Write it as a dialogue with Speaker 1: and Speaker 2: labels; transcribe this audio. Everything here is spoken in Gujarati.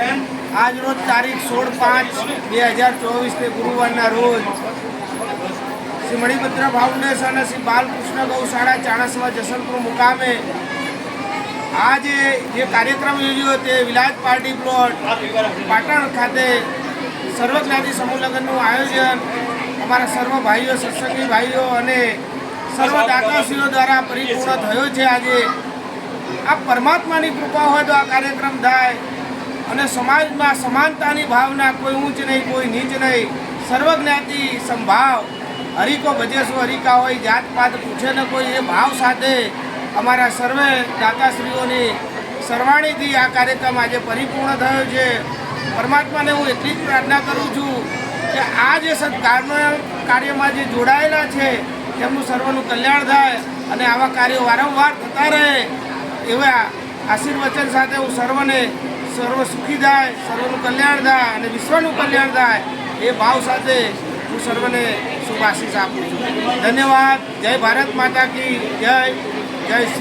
Speaker 1: આજરોજ તારીખ સોળ પાંચ બે હજાર ચોવીસને ગુરુવારના રોજ શ્રી મણિભદ્ર ફાઉન્ડેશન અને શ્રી બાલકૃષ્ણ ગૌશાળા ચાણસમાં જસલપુર મુકામે આજે જે કાર્યક્રમ યોજ્યો તે વિલાયત પાર્ટી પ્લોટ પાટણ ખાતે સર્વજ્ઞાતિ સમૂહ આયોજન અમારા સર્વ ભાઈઓ, સત્સંગી ભાઈઓ અને સર્વ દાતાશ્રીઓ દ્વારા પરિપૂર્ણ થયો છે. આજે આ પરમાત્માની કૃપા હોય તો આ કાર્યક્રમ થાય. અને સમાજમાં સમાનતાની ભાવના કોઈ ઊંચ નહીં, કોઈ નીચ નહીં. સર્વજ્ઞાતિ સંભાવ. હરિકો ભજેશો, હરિકા હોય જાત પાત પૂછે ને કોઈ, એ ભાવ સાથે અમારા સર્વે દાતાશ્રીઓની સરવાણીથી આ કાર્યક્રમ આજે પરિપૂર્ણ થયો છે. પરમાત્માને હું એટલી જ પ્રાર્થના કરું છું કે આ જે સત્કાર્ય કાર્યમાં જે જોડાયેલા છે, તેમનું સર્વનું કલ્યાણ થાય અને આવા કાર્યો વારંવાર થતા રહે એવા આશીર્વચન સાથે હું સર્વને સર્વ સુખી થાય, સર્વનું કલ્યાણ થાય અને વિશ્વનું કલ્યાણ થાય એ ભાવ સાથે હું સર્વને શુભ આશીષ આપું છું. ધન્યવાદ. જય ભારત માતા કી જય. જય